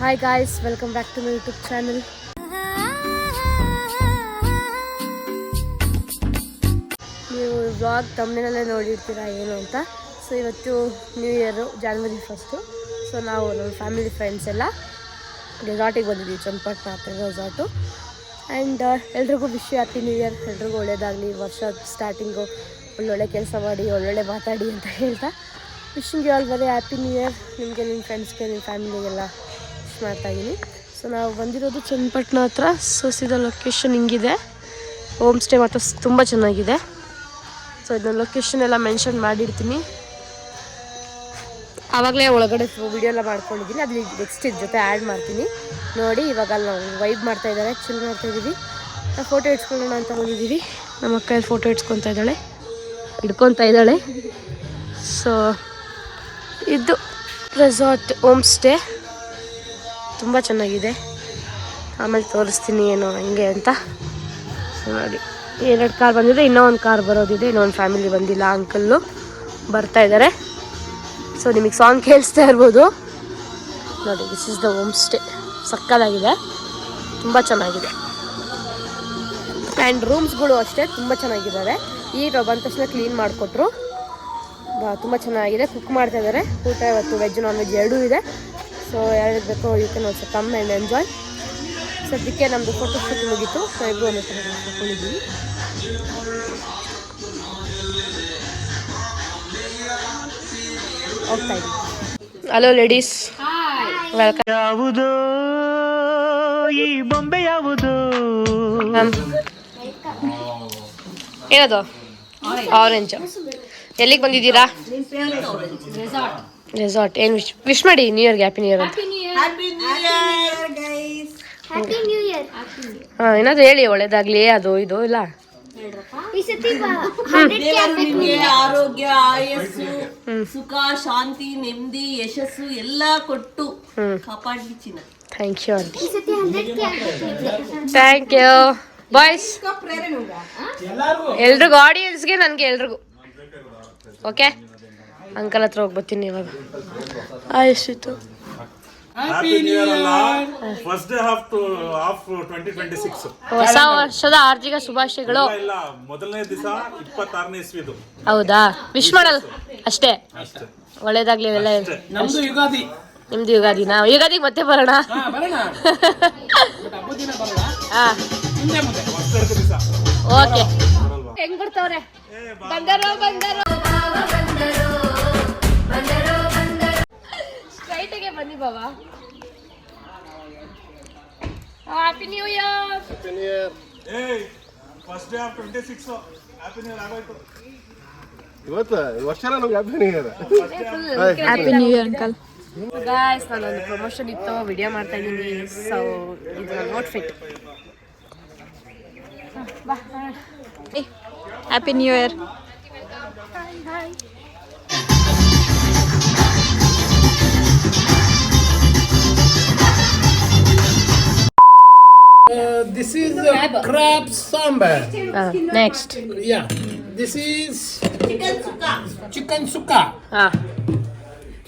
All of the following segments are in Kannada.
Hi guys welcome back to my YouTube channel ನೀವು ವ್ಲಾಗ್ ತಮ್ಮನೇನಲ್ಲೇ ನೋಡಿರ್ತೀರಾ ಏನು ಅಂತ? ಸೊ ಇವತ್ತು new year January first so ನಾವು ನಮ್ಮ ಫ್ಯಾಮಿಲಿ ಫ್ರೆಂಡ್ಸ್ ಎಲ್ಲ ರೆಸಾರ್ಟಿಗೆ ಬಂದಿದ್ದೀವಿ ಚಂಪಟ್ನ ಹತ್ರ ರೆಸಾರ್ಟು ಆ್ಯಂಡ್ ಎಲ್ರಿಗೂ ವಿಶ್ ಹ್ಯಾಪಿ ನ್ಯೂ ಇಯರ್ ಎಲ್ರಿಗೂ ಒಳ್ಳೇದಾಗಲಿ ವರ್ಷ ಸ್ಟಾರ್ಟಿಂಗು ಒಳ್ಳೊಳ್ಳೆ ಕೆಲಸ ಮಾಡಿ, ಒಳ್ಳೊಳ್ಳೆ ಮಾತಾಡಿ ಅಂತ ಹೇಳ್ತಾ. Wishing you all very happy new year ನಿಮಗೆ ನಿಮ್ಮ ಫ್ರೆಂಡ್ಸ್ಗೆ ನಿಮ್ಮ ಫ್ಯಾಮಿಲಿಗೆಲ್ಲ ಮಾಡ್ತಾ ಇದ್ದೀನಿ ಸೊ ನಾವು ಬಂದಿರೋದು ಚನ್ನಪಟ್ಟಣ ಹತ್ರ. ಸೊ ಸೀದಾ ಲೊಕೇಶನ್ ಹಿಂಗಿದೆ. ಹೋಮ್ ಸ್ಟೇ ಮಾತ್ರ ತುಂಬ ಚೆನ್ನಾಗಿದೆ. ಸೊ ಇದನ್ನ ಲೊಕೇಶನ್ ಎಲ್ಲ ಮೆನ್ಷನ್ ಮಾಡಿರ್ತೀನಿ. ಆವಾಗಲೇ ಒಳಗಡೆ ವಿಡಿಯೋ ಎಲ್ಲ ಮಾಡ್ಕೊಂಡಿದ್ದೀನಿ ಅಲ್ಲಿ ನೆಕ್ಸ್ಟ್ ಇದ್ರ ಜೊತೆ ಆ್ಯಡ್ ಮಾಡ್ತೀನಿ. ನೋಡಿ, ಇವಾಗ ಅಲ್ಲಿ ನಾವು ವೈಬ್ ಮಾಡ್ತಾ ಇದ್ದಾರೆ ಚಿಲ್ ಮಾಡ್ತಾ ಇದ್ದೀವಿ ನಾವು ಫೋಟೋ ಇಡ್ಸ್ಕೊಳ್ಳೋಣ ಅಂತ ಹೋಗಿದ್ದೀವಿ ನಮ್ಮ ಅಕ್ಕ ಫೋಟೋ ಇಡ್ಸ್ಕೊತಾ ಇದ್ದಾಳೆ. ಹಿಡ್ಕೊತಾ ಇದ್ದಾಳೆ. ಸೊ ಇದು ರೆಸಾರ್ಟ್ ಹೋಮ್ ಸ್ಟೇ ತುಂಬ ಚೆನ್ನಾಗಿದೆ. ಆಮೇಲೆ ತೋರಿಸ್ತೀನಿ ಏನು ಹೆಂಗೆ ಅಂತ. ನೋಡಿ ಎರಡು ಕಾರ್ ಬಂದಿದೆ ಇನ್ನೂ ಒಂದು ಕಾರ್ ಬರೋದಿದೆ, ಇನ್ನೊಂದು ಫ್ಯಾಮಿಲಿ ಬಂದಿಲ್ಲ ಅಂಕಲ್ಲು ಬರ್ತಾ ಇದ್ದಾರೆ ಸೊ ನಿಮಗೆ ಸಾಂಗ್ ಕೇಳಿಸ್ತಾ ಇರ್ಬೋದು. ನೋಡಿ this is the home stay ಸಕ್ಕದಾಗಿದೆ. ತುಂಬ ಚೆನ್ನಾಗಿದೆ. ಆ್ಯಂಡ್ ರೂಮ್ಸ್ಗಳು ಅಷ್ಟೇ ತುಂಬ ಚೆನ್ನಾಗಿದ್ದಾವೆ ಈಗ ಬಂದ ತಕ್ಷಣ ಕ್ಲೀನ್ ಮಾಡಿಕೊಟ್ರು. ತುಂಬ ಚೆನ್ನಾಗಿದೆ. ಕುಕ್ ಮಾಡ್ತಾ ಇದ್ದಾರೆ ಊಟ ಇವತ್ತು ವೆಜ್ ನಾನ್ ವೆಜ್ ಎರಡೂ ಇದೆ. ಸೊ ಯಾರು ಬೇಕೋ you can also come and enjoy ಸದ್ಯಕ್ಕೆ ನಮ್ಮದು ಫೋಟೋ ಶೂಟ್ ಮುಗಿತು. ಸೊ ಇಬ್ಬರು ಒಂದು ಹಾಕೊಂಡಿದ್ದೀವಿ ಹೋಗ್ತಾ ಇದ್ದೀವಿ ಹಲೋ ಲೇಡೀಸ್ ವೆಲ್ಕಮ್ ಯಾವುದು? ಈ ಬೊಂಬೆ ಯಾವುದು? ಏನದು? ಆರೆಂಜ್ ಎಲ್ಲಿಗೆ ಬಂದಿದ್ದೀರಾ? ರೆಸಾರ್ಟ್ ಏನು ವಿಶ್ ವಿಶ್ ಮಾಡಿ ನ್ಯೂ ಇಯರ್ಗೆ ಹ್ಯಾಪಿ ನ್ಯೂ ಇಯರ್ ಅಂತ. ಹಾಂ ಏನಾದ್ರು ಹೇಳಿ ಒಳ್ಳೇದಾಗ್ಲಿ ಅದು ಇದು ಇಲ್ಲ? ಆರೋಗ್ಯ ಆಯಸ್ಸು ಸುಖ ಶಾಂತಿ ನೆಮ್ಮದಿ ಯಶಸ್ಸು ಎಲ್ಲ ಕೊಟ್ಟು ಕಾಪಾಡ್ಲಿ ಚಿನ್ನ. ಥ್ಯಾಂಕ್ ಯು ಅಂತ ಥ್ಯಾಂಕ್ ಯು ಬಾಯ್ಸ್ ಎಲ್ರಿಗೂ ಆಡಿಯನ್ಸ್ಗೆ ನನಗೆ ಎಲ್ರಿಗೂ. ಓಕೆ ಅಂಕಲ್ ಹತ್ರ ಹೋಗಿ ಬರ್ತೀನಿ ಇವಾಗ. ಆಯ್ತು ಹೊಸ ವರ್ಷದ ಆರ್ಥಿಕ ಶುಭಾಶಯಗಳು. ಇಲ್ಲ ಮೊದಲನೇ ದಿವಸ ಇಪ್ಪತ್ತಾರನೇ ಇಸ್ವಿದು. ಹೌದಾ? ವಿಶ್ ಮಾಡಲ್ಲ. ಅಷ್ಟೇ. ಅಷ್ಟೇ. ಒಳ್ಳೇದಾಗ್ಲಿ ನಿಮ್ದು ನಮ್ದು ಯುಗಾದಿ. ನಿಮ್ದು ಯುಗಾದಿನ ಯುಗಾದಿಗೆ ಮತ್ತೆ ಬರೋಣ. ಹಾ ಬರೋಣ. ಬಟ್ ಹಬ್ಬದ ಹಾ. ಮುಂದೆ ಮುಂದೆ. ಫಸ್ಟ್ ದಿವಸ. ಓಕೆ ಹೆಂಗ್ ಬಿಡ್ತಾವ್ರೆ ಬಂದರು ಬಂದರೋ. ಸ್ಟ್ರೈಟಿಗೆ ಬನ್ನಿ ಬಾಬಾ. ಹ್ಯಾಪಿ ನ್ಯೂ ಇಯರ್ ಏ first day of twenty six happy new year ಆಗೋಯ್ತು. ಇವತ್ತು ವರ್ಷ ನಮ್ಗೆ happy new year happy new year uncle guys ನಾನೊಂದು ಪ್ರಮೋಷನ್ ಇತ್ತು ವಿಡಿಯೋ ಮಾಡ್ತಾ ಇದ್ದೀನಿ. ಸೊ ಇದು ನನ್ನ outfit happy new year this is crab sambar next yeah this is chicken sukka ಹಾಂ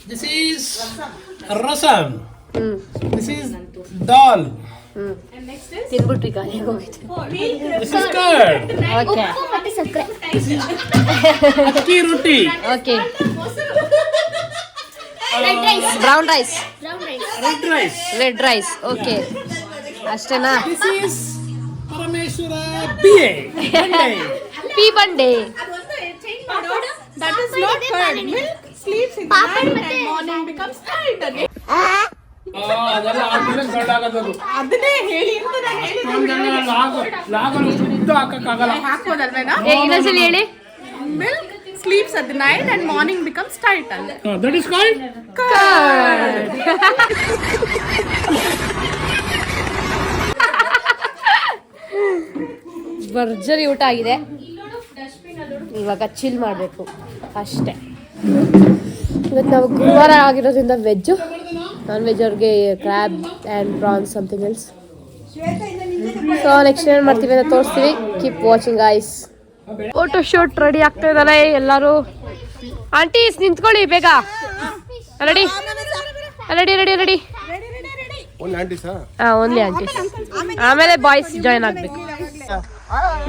ದಿಸ್ ಈಸ್ ರಸಮ್ ಹ್ಞೂ ದಿಸ್ ಈಸ್ ದಾಲ್ ತಿನ್ಬಿಟ್ಟು ಈಗ ಹೇಗೆ ಹೋಗಿತ್ತು this is curd okay akki rotti okay brown rice red rice red rice okay ಅಷ್ಟೇನಾ? This is Parameshwara B A P ಬಂಡೆ ಅದೆಲ್ಲ ಆದ್ಮೇಲೆ ಗಳ್ಳಾಗೋದು ಅದನ್ನೇ ಹೇಳಿ ಅಂತ ನಾನು ಹೇಳಿದ್ದು ಲಾಗ ಲಾಗಲು ಉದ್ದ ಹಾಕಕ್ಕಾಗಲ್ಲ ಹಾಕ್ಬೋದಲ್ವೇನಾ? ಏ, ಇನ್ನೊಂದ್ಸಲಿ ಹೇಳಿ. Milk sleeps at night and morning becomes tight ಅಲ್ಲಿ. ದಟ್ ಇಸ್ ಕಾಲ್ಡ್ ಭರ್ಜರಿ ಊಟ ಆಗಿದೆ. ಇವಾಗ ಚಿಲ್ ಮಾಡಬೇಕು. ಅಷ್ಟೇ. ಇವತ್ತು ನಾವು ಗುರುವಾರ ಆಗಿರೋದ್ರಿಂದ ವೆಜ್ಜು ನಾನ್ ವೆಜ್ ಅವ್ರಿಗೆ crab and prawns something else so next ಏನು ಮಾಡ್ತೀವಿ ಅಂತ ತೋರಿಸ್ತೀವಿ. ಕೀಪ್ ವಾಚಿಂಗ್ ಐಸ್ ಫೋಟೋ ಶೂಟ್ ರೆಡಿ ಆಗ್ತಾ ಇದ್ದಾರೆ ಎಲ್ಲರೂ. ಆಂಟೀಸ್ ನಿಂತ್ಕೊಳ್ಳಿ ಬೇಗ. Ready ready ready ready aunty ಹಾಂ ಓನ್ಲಿ ಆಂಟಿ ಆಮೇಲೆ ಬಾಯ್ಸ್ ಜಾಯ್ನ್ ಆಗ್ಬೇಕು.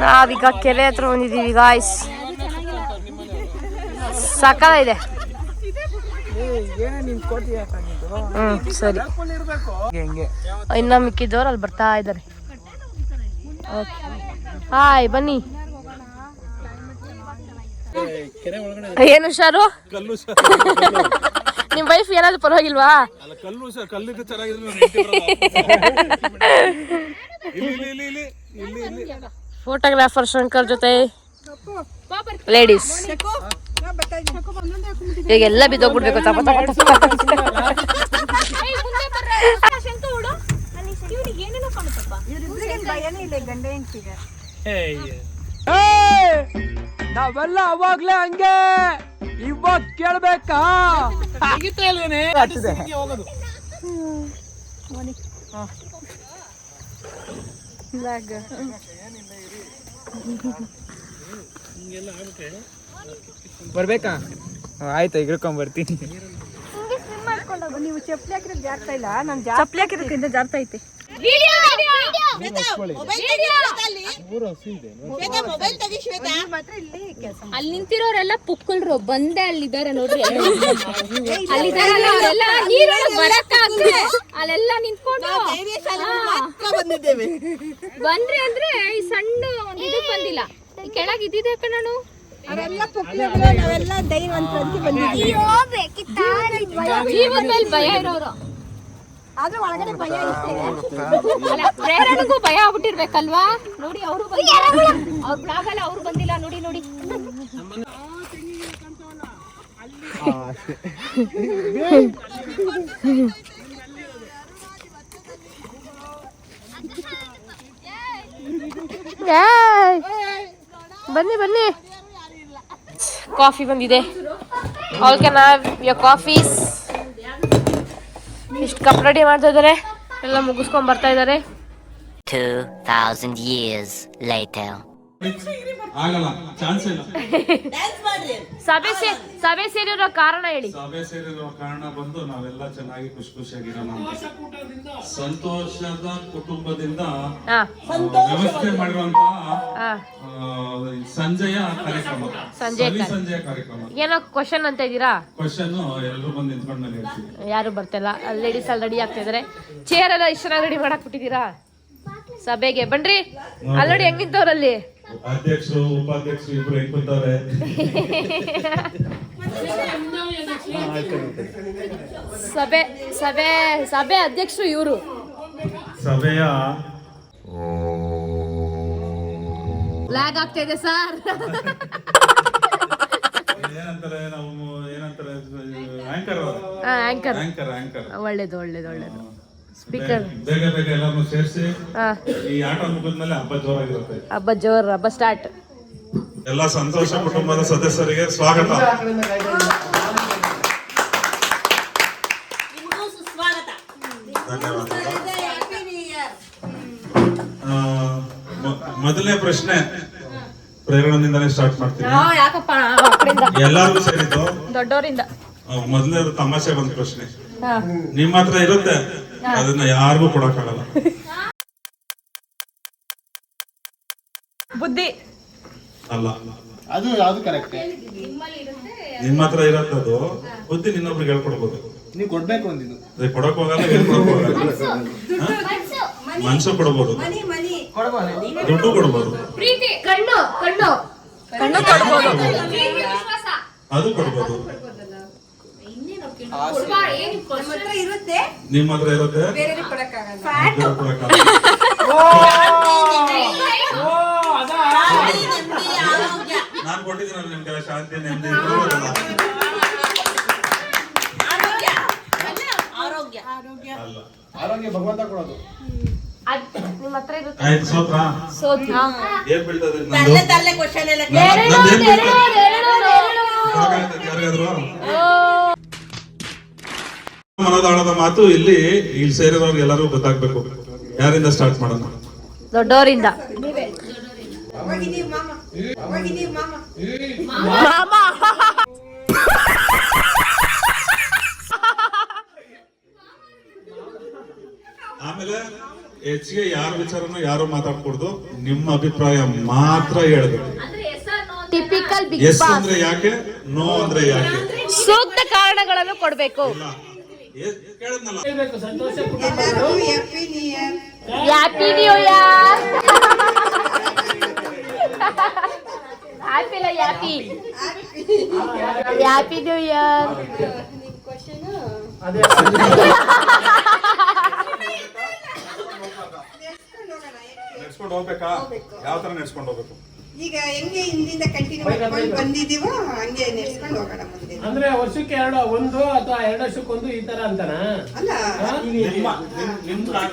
ನಾವೀಗ ಕೆರೆ ಹತ್ರ ಬಂದಿದ್ದೀವಿ ಗಾಯ್ಸ್ ಇದೆ ಹ್ಮ್ ಸರಿ ಇನ್ನ ಮಿಕ್ಕಿದ್ದವ್ರು ಅಲ್ಲಿ ಬರ್ತಾ ಇದ್ದಾರೆ ಹಾಯ್ ಬನ್ನಿ ಏನು ಹುಷಾರು ನಿಮ್ ವೈಫ್ ಏನಾದ್ರು ಪರವಾಗಿಲ್ವಾ ಫೋಟೋಗ್ರಾಫರ್ ಶಂಕರ್ ಜೊತೆ. ಲೇಡೀಸ್ ಈಗ ಎಲ್ಲ ಬಿದ್ದೋಗ್ಬಿಡ್ಬೇಕು ತಪ ತಪ ನಾವೆಲ್ಲ ಅವಾಗ್ಲೇ ಹಂಗೆ. ಇವಾಗ ಕೇಳ್ಬೇಕಾ? ಹೋಗೋದು ಬರ್ಬೇಕಾ? ಆಯ್ತು ಇಗ್ರಕೊಂಡ್ ಬರ್ತೀನಿ. ಚಪ್ಪಲಿ ಹಾಕಿರೋದ್ರಿಂದ ಜಾರ್ತಾ ಐತೆ. ಅಲ್ಲಿ. ನಿಂತಿರೋರೆಲ್ಲ ಪುಕ್ಕಲ್ರು ಬಂದೆ ಅಲ್ಲಿದ್ದಾರೆ ನೋಡ್ರಿ. ಅಲ್ಲಿದ್ದಾರೆ ಅವರೆಲ್ಲ ನೀರೊಳಗೆ ಬರಕ್ಕಾಗ್ತದೆ ಅಲ್ಲೆಲ್ಲ ನಿಂತ್ಕೊಂಡು ಬಂದಿದ್ದೇವೆ. ಬಂದ್ರಿ ಅಂದ್ರೆ ಈ ಸಣ್ಣ ಒಂದ್ ಇದು ಬಂದಿಲ್ಲ. ಈ ಕೆಳಗ್ ಇದ್ದಿದೆ ಕಣನು ಜೀವದ ಮೇಲೆ ಭಯ ಇರೋರು. ಅಲ್ಲ ಪ್ರೇರಣೆಗೂ ಭಯ ಆಗ್ಬಿಟ್ಟಿರ್ಬೇಕಲ್ವಾ? ನೋಡಿ ಅವರು ಅವ್ರ ಬ್ಲಾಗ್ ಅಲ್ಲ ಅವ್ರು ಬಂದಿಲ್ಲ. ನೋಡಿ ನೋಡಿ! ಬನ್ನಿ ಬನ್ನಿ. ಕಾಫಿ ಬಂದಿದೆ. All can have your coffees ಇಷ್ಟು ಕಪ್ ರೆಡಿ ಮಾಡ್ತಾ ಇದ್ದಾರೆ ಎಲ್ಲ ಮುಗಿಸ್ಕೊಂಡ್ ಬರ್ತಾ ಇದ್ದಾರೆ 2,000 years later. ಆಗಲ್ಲ ಚಾನ್ಸ್ ಇಲ್ಲ. ಸಭೆ ಸೇ ಸಭೆ ಸೇರಿರೋ ಕಾರಣ ಹೇಳಿ. ಸಭೆ ಸೇರಿರೋ ಕಾರಣ ಬಂದು ನಾವೆಲ್ಲ ಚೆನ್ನಾಗಿ ಖುಷಿ ಖುಷಿಯಾಗಿರೋಣ. ಸಂತೋಷದ ಕುಟುಂಬದಿಂದ ವ್ಯವಸ್ಥೆ ಆ, ಸಂಜೆಯ ಕಾರ್ಯಕ್ರಮ. ಸಂಜೆಯ ಸಂಜೆಯ ಕಾರ್ಯಕ್ರಮ. ಏನೋ ಕ್ವಶನ್ ಅಂತ ಇದ್ದೀರಾ? ಕ್ವಶನ್ ಎಲ್ಲರೂ ಬಂದು ನಿಂತ್ಕೊಂಡು ನಾನು ಹೇಳ್ತೀನಿ ಯಾರು ಬರ್ತಿಲ್ಲ. ಲೇಡೀಸ್ ಅಲ್ಲಿ ರೆಡಿ ಆಗ್ತಾ ಇದಾರೆ. ಚೇರ್ ಎಲ್ಲ ಇಷ್ಟ ರೆಡಿ ಮಾಡಕ್ ಬಿಟ್ಟಿದ್ದೀರಾ? ಸಭೆಗೆ. ಬನ್ರಿ. ಆಲ್ರೆಡಿ ಹೆಂಗಿದ್ದವ್ರಲ್ಲಿ ಅಧ್ಯಕ್ಷರು ಉಪಾಧ್ಯಕ್ಷರು ಇಬ್ರು ಹೆಂಗ್ ಕೂತವ್ರೆ? ಸಭೆ ಸಭೆ ಸಭೆ ಅಧ್ಯಕ್ಷರು ಇವರು. ಸಭೆಯ ಲ್ಯಾಗ್ ಆಗ್ತಾ ಇದೆ ಸರ್. ಏನಂತಾರೆ ನಾವು ಏನಂತಾರೆ ಆಂಕರ್ ಆಂಕರ್ ಆಂಕರ್ ಆಂಕರ್ ಒಳ್ಳೇದು ಒಳ್ಳೇದು ಒಳ್ಳೇದು. ಸ್ಪೀಕರ್ ಬೇಗ ಬೇಗ ಎಲ್ಲಾರನ್ನು ಸೇರಿಸಿ. ಈ ಆಟ ಮುಗಿದ್ಮೇಲೆ ಹಬ್ಬ ಜೋರಾಗಿರುತ್ತೆ. ಹಬ್ಬ ಜೋರ್ ಹಬ್ಬ ಸ್ಟಾರ್ಟ್ ಎಲ್ಲ ಸಂತೋಷ ಕುಟುಂಬದ ಸದಸ್ಯರಿಗೆ ಸ್ವಾಗತ. ಮೊದಲನೇ ಪ್ರಶ್ನೆ ಪ್ರೇರಣದಿಂದಾನೇ ಸ್ಟಾರ್ಟ್ ಮಾಡ್ತೀನಿ. ಯಾಕಪ್ಪ? ಎಲ್ಲಾರ್ಗೂ ಸೇರಿದ್ದು? ದೊಡ್ಡವರಿಂದ ಮೊದಲನೇ ತಮಾಷೆ ಬಂದ ಪ್ರಶ್ನೆ. ನಿಮ್ಮ ಹತ್ರ ಇರುತ್ತೆ. ಅದನ್ನ ಯಾರಿಗೂ ಕೊಡಕ್ಕಾಗಲ್ಲ. ಬುದ್ಧಿ. ಅಲ್ಲ. ಅದು ಅದು ಕರೆಕ್ಟ್ ನಿಮ್ಮ ಹತ್ರ ಇರತ್ತದು. ಅದು ಬುದ್ಧಿ ನಿನ್ನೊಬ್ರಿಗೆ ಹೇಳ್ಕೊಡ್ಬೋದು. ನೀವು ಕೊಡ್ಬೇಕು ಅಂದಿದ್ದು ಅದೇ ಕೊಡಕ್ ಹೋಗಲ್ಲ ಹೇಳ್ಕೊಡಕ್ ಹೋಗಲ್ಲ ಮನ್ಸು. ಕೊಡ್ಬೋದು. ದುಡ್ಡು ಕೊಡ್ಬೋದು. ಪ್ರೀತಿ. ಕಣ್ಣು ಕಣ್ಣು. ಕಣ್ಣು ಕೊಡ್ಬೋದು. ವಿಶ್ವಾಸ. ಅದು ಕೊಡ್ಬೋದು. ಏನು ನಿಮ್ಮ ಹತ್ರ ಇರುತ್ತೆ? ಬೇರೆ ಕೊಡಕ್ಕಾಗಲ್ಲ. ನಾನ್ ಕೊಟ್ಟಿದ್ದೀನಲ್ಲ ನಿಮ್ಗೆಲ್ಲ ಶಾಂತಿ ನೆಮ್ಮದಿ? ಆರೋಗ್ಯ. ಆರೋಗ್ಯ. ಆರೋಗ್ಯ. ಅಲ್ಲ. ಆರೋಗ್ಯ ಭಗವಂತ ಕೊಡೋದು. ನಿಮ್ಮ ಹತ್ರ ಇರುತ್ತೆ. ಯಾರಿಗಾದ್ರು? ಮನದಾಳದ ಮಾತು ಇಲ್ಲಿ ಇಲ್ಲಿ ಸೇರಿದವ್ರು ಎಲ್ಲರೂ ಗೊತ್ತಾಗ್ಬೇಕು. ಯಾರಿಂದ ಸ್ಟಾರ್ಟ್ ಮಾಡೋಣ? ದೊಡ್ಡವರಿಂದ. ಆಮೇಲೆ ಹೆಚ್ಚಿಗೆ ಯಾರ ವಿಚಾರನು ಯಾರು ಮಾತಾಡ್ಕೊಡ್ದು ನಿಮ್ಮ ಅಭಿಪ್ರಾಯ ಮಾತ್ರ ಹೇಳ್ಬೇಕು. ಟಿಪಿಕಲ್ ಬಿಗ್ ಎಸ್ ಅಂದ್ರೆ ಯಾಕೆ? ನೋ ಅಂದ್ರೆ ಯಾಕೆ? ಸೂಕ್ತ ಕಾರಣಗಳನ್ನು ಕೊಡ್ಬೇಕು. ಇಲ್ಲ. ಹ್ಯಾಪಿ ನ್ಯೂ ಇಯರ್ ಹ್ಯಾಪಿ ಇಲ್ಲ ಹ್ಯಾಪಿ ಹ್ಯಾಪಿ ನ್ಯೂ ಇಯರ್ ನಡ್ಸ್ಕೊಂಡು ಹೋಗ್ಬೇಕಾ? ಯಾವ ತರ ನಡ್ಸ್ಕೊಂಡು ಹೋಗ್ಬೇಕು? ಈಗ ಹೆಂಗೆ ಹಿಂದಿಂದ ಕಂಟಿನ್ಯೂ ಮಾಡ್ಕೊಂಡು ಬಂದಿದೀವೋ ಹಂಗೆ ನೆಡ್ಸ್ಕೊಂಡು ಹೋಗೋಣ ಮುಂದೆ ಅಂದ್ರೆ ವರ್ಷಕ್ಕೆ ಎರಡು ಒಂದು ಅಥವಾ ಎರಡು ವರ್ಷಕ್ಕೊಂದು ಈ ತರ ಅಂತಾನ? ಅಲ್ಲ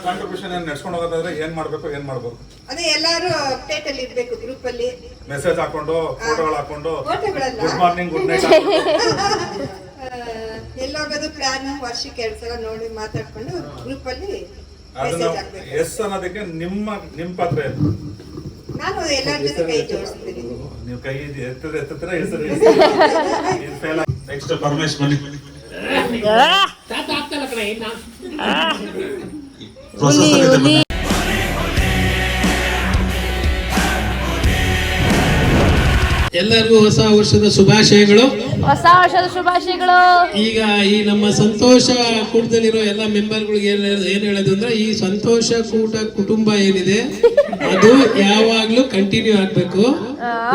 ಕಾಂಟ್ರಿಬ್ಯೂಷನ್ ಏನ್ ನಡ್ಸ್ಕೊಂಡು ಹೋಗೋದಾದ್ರೆ ಏನ್ ಮಾಡ್ಬೇಕು ಏನ್ ಮಾಡ್ಬೇಕು ಅದೇ ಎಲ್ಲಾರು ಅಪ್ಡೇಟ್ ಅಲ್ಲಿ ಇರ್ಬೇಕು ಗ್ರೂಪ್ ಅಲ್ಲಿ. ಮೆಸೇಜ್ ಹಾಕೊಂಡು ಫೋಟೋಗಳು ಹಾಕೊಂಡು ಗುಡ್ ಮಾರ್ನಿಂಗ್ ಗುಡ್ ನೈಟ್ ಎಲ್ಲೋಗೋದು ಪ್ಲಾನ್ ವರ್ಷಕ್ಕೆ ಎರಡ್ ಸಲ ನೋಡಿ ಮಾತಾಡ್ಕೊಂಡು ಗ್ರೂಪ್ ಅಲ್ಲಿ ಎಸ್ ಅನ್ನೋದಕ್ಕೆ ನಿಮ್ಮ ನಿಮ್ಮ ಪಾತ್ರ ಏನು? ನಾನು ಎಲ್ಲರ ಜೊತೆ ಕೈ ಜೋಡಿಸ್ತೀನಿ. ನೀವು ಕೈ ಎತ್ತದ ಎತ್ತತ್ರ ಹೆಸರು ನೆಕ್ಸ್ಟ್ ಪರಮೇಶ್ ಬನ್ನಿ. ತಾತ ಆಗ್ತಲ್ಲ ಕಣ ಇನ್ನ ಎಲ್ಲರಿಗೂ ಹೊಸ ವರ್ಷದ ಶುಭಾಶಯಗಳು. ಹೊಸ ವರ್ಷದ ಶುಭಾಶಯಗಳು. ಈಗ ಈ ನಮ್ಮ ಸಂತೋಷ ಕೂಟದಲ್ಲಿರೋ ಎಲ್ಲ ಮೆಂಬರ್ಗಳಿಗೆ ಏನ್ ಏನ್ ಹೇಳೋದು ಅಂದ್ರೆ ಈ ಸಂತೋಷ ಕೂಟ ಕುಟುಂಬ ಏನಿದೆ ಅದು ಯಾವಾಗ್ಲೂ ಕಂಟಿನ್ಯೂ ಆಗ್ಬೇಕು.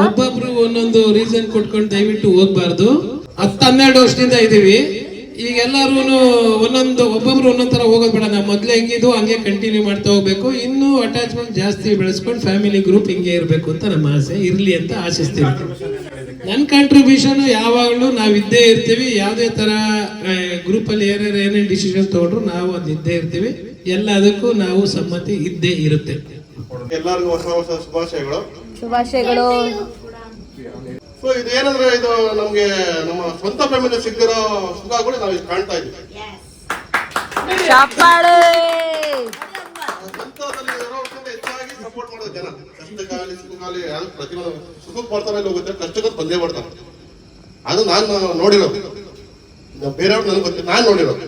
ಒಬ್ಬೊಬ್ರು ಒಂದೊಂದು ರೀಸನ್ ಕೊಟ್ಕೊಂಡು ದಯವಿಟ್ಟು ಹೋಗ್ಬಾರ್ದು. ಹತ್ತು ಹನ್ನೆರಡು ವರ್ಷದಿಂದ ಇದೀವಿ ಈಗ ಎಲ್ಲರೂ ಒಂದೊಂದು ಒಬ್ಬೊಬ್ರು ಒಂದೊಂದು ಥರ ಹೋಗೋದು ಬೇಡ. ನಾವು ಮೊದಲೇ ಹೆಂಗಿದ್ದು ಹಂಗೆ ಕಂಟಿನ್ಯೂ ಮಾಡ್ತಾ ಹೋಗ್ಬೇಕು. ಇನ್ನೂ ಅಟ್ಯಾಚ್ಮೆಂಟ್ ಜಾಸ್ತಿ ಬೆಳೆಸ್ಕೊಂಡು ಫ್ಯಾಮಿಲಿ ಗ್ರೂಪ್ ಹಿಂಗೆ ಇರಬೇಕು ಅಂತ ನಮ್ಮ ಆಸೆ. ಇರ್ಲಿ ಅಂತ ಆಶಿಸ್ತೀವಿ. ನನ್ನ ಕಾಂಟ್ರಿಬ್ಯೂಷನ್ ಯಾವಾಗಲೂ ನಾವು ಇದ್ದೇ ಇರ್ತೀವಿ. ಯಾವುದೇ ಥರ ಗ್ರೂಪಲ್ಲಿ ಏನೇನು ಏನೇನು ಡಿಸಿಷನ್ ತೊಗೊಂಡ್ರು ನಾವು ಅದು ಇದ್ದೇ ಇರ್ತೀವಿ. ಎಲ್ಲದಕ್ಕೂ ನಾವು ಸಮ್ಮತಿ ಇದ್ದೇ ಇರುತ್ತೆ. ಎಲ್ಲರಿಗೂ ಹೊಸ ಹೊಸ ಶುಭಾಶಯಗಳು. ಶುಭಾಶಯಗಳು. ಸೊ ಇದೇನಂದ್ರೆ ಇದು ನಮ್ಗೆ ನಮ್ಮ ಸ್ವಂತ ಫ್ಯಾಮಿಲಿ ಸಿಗ್ದಿರೋ ಸುಖಗಳು ನಾವು ಇಲ್ಲಿ ಕಾಣ್ತಾ ಇದ್ದೀವಿ. ಚಪ್ಪಾಳೆ! ಸ್ವಂತದಲ್ಲಿ ಇರೋರ್ಕಿಂತ ಹೆಚ್ಚಾಗಿ ಸಪೋರ್ಟ್ ಮಾಡೋದು ಜನ. ಕಷ್ಟಕ್ಕಾಗಲಿ ಸುಖಕ್ಕಾಗಲಿ ಯಾವ್ದು ಪ್ರತಿಯೊಂದು ಸುಖಕ್ಕೆ ಬರ್ತಾರೆ ಹೋಗುತ್ತೆ ಕಷ್ಟಕ್ಕೆ ಬಂದೇ ಬರ್ತಾರೆ. ಅದು ನಾನು ನೋಡಿರೋದು. ಬೇರೆಯವ್ರು ನನಗೆ ಗೊತ್ತಿಲ್ಲ ನಾನು ನೋಡಿರೋದು.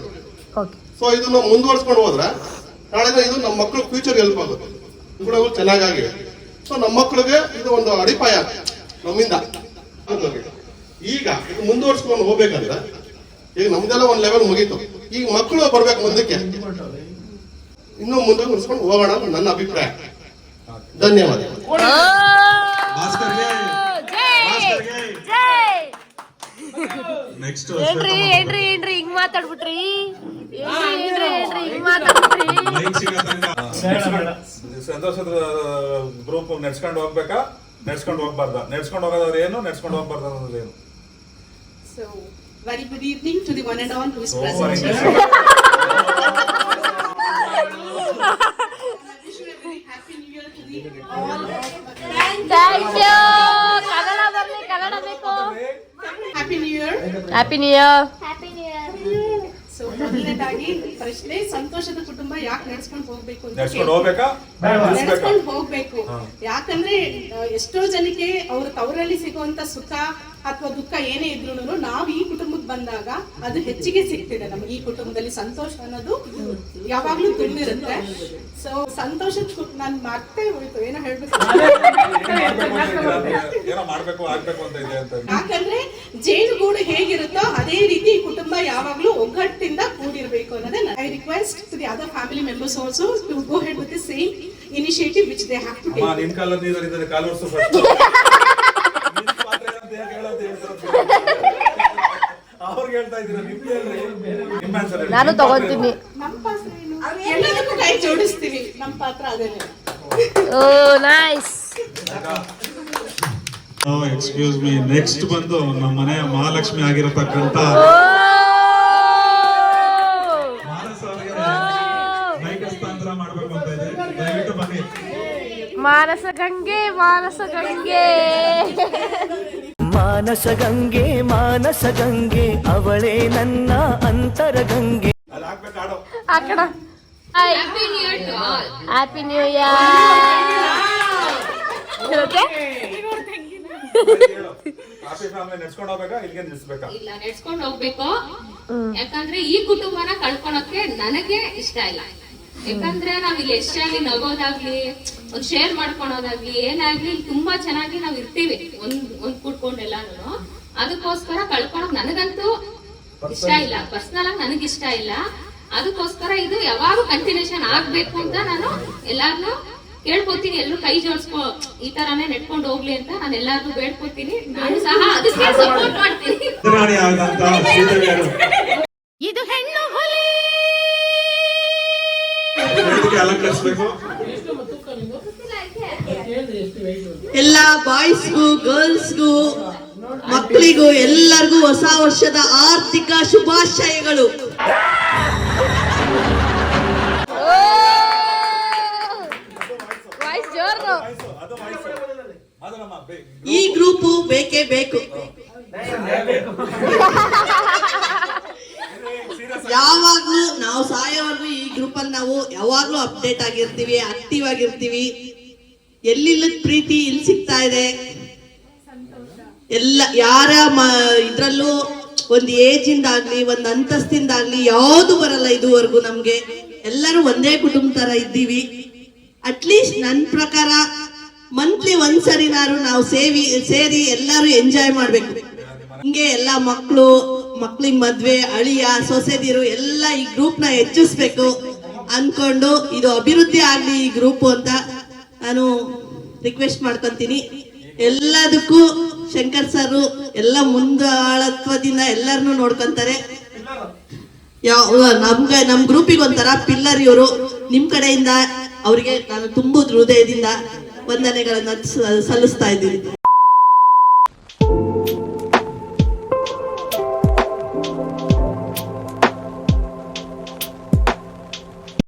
ಓಕೆ ಸೊ ಇದನ್ನ ಮುಂದುವರ್ಸ್ಕೊಂಡು ಹೋದ್ರೆ ನಾಳೆ ಇದು ನಮ್ಮ ಮಕ್ಕಳು ಫ್ಯೂಚರ್ ಹೆಲ್ಪ್ ಆಗುತ್ತೆ. ಇವುಗಳು ಚೆನ್ನಾಗಿವೆ ಸೊ ನಮ್ಮ ಮಕ್ಕಳಿಗೆ ಇದು ಒಂದು ಅಡಿಪಾಯ ನಮ್ಮಿಂದ. ಈಗ ಇದು ಮುಂದುವರ್ಸ್ಕೊಂಡು ಹೋಗ್ಬೇಕಂದ್ರೆ ಈಗ ನಮ್ದೆಲ್ಲ ಒಂದು ಲೆವೆಲ್ ಮುಗೀತು. ಈಗ ಮಕ್ಕಳು ಬರ್ಬೇಕು ಮುಂದಕ್ಕೆ. ಇನ್ನೂ ಮುಂದೆ ಮುಗಿಸ್ಕೊಂಡು ಹೋಗೋಣ ಅಂತ ನನ್ನ ಅಭಿಪ್ರಾಯ. ಧನ್ಯವಾದ. ನೆಕ್ಸ್ಟ್ ಏನ್ರಿ ಏನ್ರಿ ಏನ್ರಿ ಹಿಂಗ್ ಮಾತಾಡ್ಬಿಟ್ರಿ? ಏನ್ರಿ ಏನ್ರಿ? ಏನ್ರಿ ಹಿಂಗ್ ಮಾತಾಡ್ಬಿಟ್ರಿ? ಮೈಕ್ ಸಿಗೋ ತನಕ. ಸಂತೋಷದ ಗ್ರೂಪ್ ನಡ್ಸ್ಕೊಂಡು ಹೋಗ್ಬೇಕಾ? ನೆಟ್ಸ್ಕೊಂಡ ಹೋಗಬರ್ತಾ ನೆಟ್ಸ್ಕೊಂಡ ಹೋಗದವರು ಏನು ನೆಟ್ಸ್ಕೊಂಡ ಹೋಗಬರ್ತಾರೋ ಅದನ್ನ ಏನು? So to the one and on who is present so happy new year happy new year happy new year happy new ಪ್ರಶ್ನೆ ಸಂತೋಷದ ಕುಟುಂಬ ಯಾಕೆ ನಡೆಸ್ಕೊಂಡು ಹೋಗ್ಬೇಕು ಅಂತ ನಡ್ಸ್ಕೊಂಡು ಹೋಗ್ಬೇಕಾ ನಡೆಸ್ಕೊಂಡು ಹೋಗ್ಬೇಕು ಯಾಕಂದ್ರೆ ಆ, ಎಷ್ಟೋ ಜನಕ್ಕೆ ಅವ್ರ ತವರಲ್ಲಿ ಸಿಗುವಂತ ಸುಖ ಅಥವಾ ದುಃಖ ಏನೇ ಇದ್ರು ನಾವು ಈ ಕುಟುಂಬಕ್ಕೆ ಬಂದಾಗ ಅದು ಹೆಚ್ಚಿಗೆ ಸಿಗ್ತಿದೆ ನಮ್ಗೆ ಈ ಕುಟುಂಬದಲ್ಲಿ ಸಂತೋಷ ಅನ್ನೋದು ಯಾವಾಗ್ಲೂ ತುಂಬಿರುತ್ತೆ ಸೊ ಸಂತೋಷ ನಾನು ಮತ್ತೆ ಹೋಯ್ತು ಏನೋ ಹೇಳ್ಬೇಕು ಏನೋ ಮಾಡ್ಬೇಕು ಆಗ್ಬೇಕು ಅಂತ ಇದೆ ಅಂತ ಯಾಕಂದ್ರೆ ಜೇನುಗೂಡು ಹೇಗಿರುತ್ತೋ ಅದೇ ರೀತಿ ಈ ಕುಟುಂಬ ಯಾವಾಗ್ಲೂ ಒಗ್ಗಟ್ಟಿಂದ ಕೂಡಿರಬೇಕು ಅನ್ನೋದೇ I request to the other family members also to go head with the same initiative which they have to ಅಮ್ಮ ಟೇಕ್ ನಿನ್ ಕಾಲಲ್ಲಿ ನೀರು ಕಾಲ ಕಾಲು ವರ್ಷ ಫಸ್ಟ್ ಅವ್ರಿಗೆ ಹೇಳ್ತಾ ಇದ್ದೀರಾ ನಿಮ್ಮ ಆನ್ಸರ್ ನಾನು ತಗೊಂತೀನಿ ನಮ್ಮ ಪಾತ್ರ ಏನು? ಎಲ್ಲದಕ್ಕೂ ಕೈ ಜೋಡಿಸ್ತೀವಿ ನಮ್ಮ ಪಾತ್ರ ಅದೇನೆ. Oh nice excuse me next ಬಂದು ನಮ್ಮ ಮನೆಯ ಮಹಾಲಕ್ಷ್ಮಿ ಆಗಿರತಕ್ಕಂತ ಮಾನಸ ಮೈಕ್ ಹಸ್ತಾಂತರ ಮಾಡ್ಬೇಕು ಅಂತ ಇದೆ ದಯವಿಟ್ಟು ಬನ್ನಿ. ಮಾನಸ ಗಂಗೆ ಮಾನಸ ಗಂಗೆ. ಮಾನಸ ಗಂಗೆ ಮಾನಸ ಗಂಗೆ ಅವಳೇ ನನ್ನ ಅಂತರ ಗಂಗೆ. ಅಲ್ಲಿ ಹಾಕ್ಬೇಕು ಹಾಡು. ಆ ಕಡ. ಹ್ಯಾಪಿ ನ್ಯೂ ಇಯರ್ ಓಕೆ ಹೋಗ್ಬೇಕಾ. ಯಾಕಂದ್ರೆ ಈ ಕುಟುಂಬನ ಕಳ್ಕೊಳಕ್ಕೆ ನನಗೆ ಇಷ್ಟ ಇಲ್ಲ. ಯಾಕಂದ್ರೆ ನಾವ್ ಇಲ್ಲಿ ಎಷ್ಟಾಗಿ ನಗೋದಾಗ್ಲಿ, ಒಂದ್ ಶೇರ್ ಮಾಡ್ಕೊಳೋದಾಗ್ಲಿ, ಏನಾಗ್ಲಿ ತುಂಬಾ ಚೆನ್ನಾಗಿ ನಾವ್ ಇರ್ತೀವಿ, ಒಂದ್ ಒಂದ್ ಕೂಡ್ಕೊಂಡ್ ಎಲ್ಲಾನು ಅದಕ್ಕೋಸ್ಕರ ಕಳ್ಕೊಳಕ್ ನನಗಂತೂ ಇಷ್ಟ ಇಲ್ಲ. ಪರ್ಸನಲ್ ಆಗಿ ನನಗಿಷ್ಟ ಇಲ್ಲ. ಅದಕ್ಕೋಸ್ಕರ ಇದು ಯಾವಾಗ ಕಂಟಿನ್ಯೂಷನ್ ಆಗ್ಬೇಕು ಅಂತ ನಾನು ಎಲ್ಲಾರ್ನು ಕೇಳ್ಕೊತೀನಿ ಎಲ್ಲರೂ ಕೈ ಜೋಡಿಸ್ಕೊ ಈ ತರಾನೇ ನೆಟ್ಕೊಂಡು ಹೋಗ್ಲಿ ಅಂತ ನಾನು ಎಲ್ಲಾರ್ಗೂ ಬೇಡ್ಕೊತೀನಿ. ನಾನು ಸಹ ಅದಕ್ಕೆ ಸಪೋರ್ಟ್ ಮಾಡ್ತೀನಿ. ಇದು ಹೆಣ್ಣು ಹುಲಿ! ಎಲ್ಲ ಬಾಯ್ಸ್ಗೂ ಗರ್ಲ್ಸ್ಗೂ ಮಕ್ಕಳಿಗೂ ಎಲ್ಲರಿಗೂ ಹೊಸ ವರ್ಷದ ಆರ್ಥಿಕ ಶುಭಾಶಯಗಳು. ಈ ಗ್ರೂಪು ಬೇಕೇ ಬೇಕು. ಯಾವಾಗ್ಲೂ ನಾವು ಸಾಯೋವರೆಗೂ ಈ ಗ್ರೂಪ್ ಅಲ್ಲಿ ನಾವು ಯಾವಾಗ್ಲೂ ಅಪ್ಡೇಟ್ ಆಗಿರ್ತೀವಿ ಆಕ್ಟಿವ್ ಆಗಿರ್ತೀವಿ. ಎಲ್ಲಿಲ್ಲದ ಪ್ರೀತಿ ಇಲ್ಲಿ ಸಿಗ್ತಾ ಇದೆ. ಎಲ್ಲ ಯಾರ ಇದ್ರಲ್ಲೂ ಒಂದ್ ಏಜ್ ಇಂದ ಆಗ್ಲಿ ಒಂದ್ ಅಂತಸ್ತಿಂದ ಆಗ್ಲಿ ಯಾವ್ದು ಬರಲ್ಲ ಇದುವರೆಗೂ ನಮ್ಗೆ. ಎಲ್ಲರೂ ಒಂದೇ ಕುಟುಂಬ ತರ ಇದ್ದೀವಿ. ಅಟ್ಲೀಸ್ಟ್ ನನ್ನ ಪ್ರಕಾರ ಮಂತ್ಲಿ ಒಂದ್ಸರಿನಾರು ನಾವು ಸೇವಿ, ಸೇರಿ ಎಲ್ಲರೂ ಎಂಜಾಯ್ ಮಾಡ್ಬೇಕು. ಹಿಂಗೆ ಎಲ್ಲ ಮಕ್ಕಳು ಮಕ್ಳಿಗೆ ಮದ್ವೆ, ಅಳಿಯ, ಸೊಸೆದಿರು ಎಲ್ಲ ಈ ಗ್ರೂಪ್ನ ಹೆಚ್ಚಿಸ್ಬೇಕು ಅನ್ಕೊಂಡು ಇದು ಅಭಿವೃದ್ಧಿ ಆಗ್ಲಿ ಈ ಗ್ರೂಪ್ ಅಂತ ನಾನು ರಿಕ್ವೆಸ್ಟ್ ಮಾಡ್ಕೊಂತೀನಿ. ಎಲ್ಲದಕ್ಕೂ ಶಂಕರ್ ಸರ್ ಎಲ್ಲ ಮುಂದಾಳತ್ವದಿಂದ ಎಲ್ಲರನ್ನೂ ನೋಡ್ಕೊಂತಾರೆ. ಯಾವ ನಮ್ಗೆ, ನಮ್ ಗ್ರೂಪಿಗೆ ಒಂಥರ ಪಿಲ್ಲರ್ ಇವರು ನಿಮ್ ಕಡೆಯಿಂದ ಅವರಿಗೆ ನಾನು ತುಂಬ ಹೃದಯದಿಂದ ವಂದನೆಗಳನ್ನ ಸಲ್ಲಿಸ್ತಾ ಇದ್ದೀನಿ